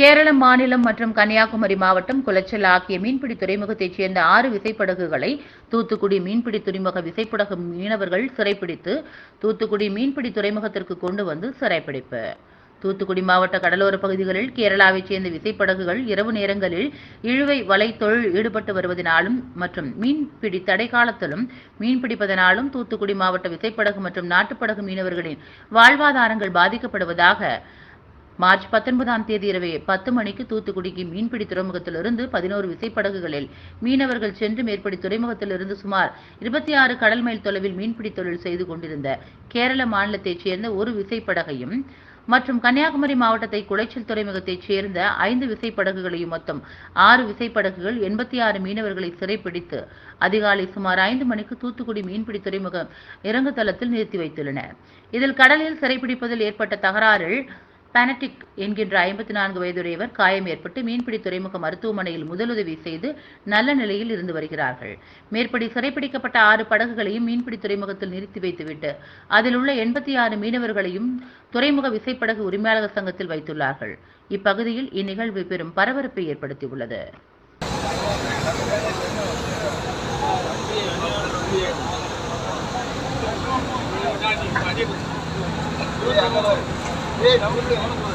கேரள மாநிலம் மற்றும் கன்னியாகுமரி மாவட்டம் குளச்சல் ஆகிய மீன்பிடி துறைமுகத்தைச் சேர்ந்த ஆறு விசைப்படகுகளை தூத்துக்குடி மீன்பிடி துறைமுக விசைப்படகு மீனவர்கள் சிறைப்பிடித்து தூத்துக்குடி மீன்பிடி துறைமுகத்திற்கு கொண்டு வந்து சிறைப்பிடிப்பு. தூத்துக்குடி மாவட்ட கடலோர பகுதிகளில் கேரளாவைச் சேர்ந்த விசைப்படகுகள் இரவு நேரங்களில் இழுவை வலை தொழில் ஈடுபட்டு வருவதனாலும் மற்றும் மீன்பிடி தடை காலத்திலும் மீன்பிடிப்பதனாலும் தூத்துக்குடி மாவட்ட விசைப்படகு மற்றும் நாட்டுப்படகு மீனவர்களின் வாழ்வாதாரங்கள் பாதிக்கப்படுவதாக மார்ச் பத்தொன்பதாம் தேதி இரவு பத்து மணிக்கு தூத்துக்குடிக்கு மீன்பிடி துறைமுகத்திலிருந்து பதினோரு விசைப்படகுகளில் மீனவர்கள் சென்று மேற்படி துறைமுகத்திலிருந்து சுமார் இருபத்தி ஆறு கடல் மைல் தொலைவில் மீன்பிடி தொழில் செய்து கொண்டிருந்த கேரள மாநிலத்தைச் சேர்ந்த ஒரு விசைப்படகையும் மற்றும் கன்னியாகுமரி மாவட்டத்தை குளைச்சல் துறைமுகத்தைச் சேர்ந்த ஐந்து விசைப்படகுகளையும் மொத்தம் ஆறு விசைப்படகுகள் எண்பத்தி ஆறு மீனவர்களை சிறைப்பிடித்து அதிகாலை சுமார் ஐந்து மணிக்கு தூத்துக்குடி மீன்பிடி துறைமுகம் இறங்கு தளத்தில் நிறுத்தி வைத்துள்ளனர் இதில் கடலில் சிறைப்பிடிப்பதில் ஏற்பட்ட தகராறில் பானடிக் என்கின்ற ஐம்பத்தி நான்கு வயதுடையவர் காயம் ஏற்பட்டு மீன்பிடி துறைமுக மருத்துவமனையில் முதலுதவி செய்து நல்ல நிலையில் இருந்து வருகிறார்கள். மேற்படி சிறைப்பிடிக்கப்பட்ட ஆறு படகுகளையும் மீன்பிடி துறைமுகத்தில் நிறுத்தி வைத்துவிட்டு அதில் உள்ள எண்பத்தி ஆறு மீனவர்களையும் துறைமுக விசைப்படகு உரிமையாளர் சங்கத்தில் வைத்துள்ளார்கள். இப்பகுதியில் இந்நிகழ்வு பெரும் பரபரப்பை ஏற்படுத்தியுள்ளது. Hey, da unten.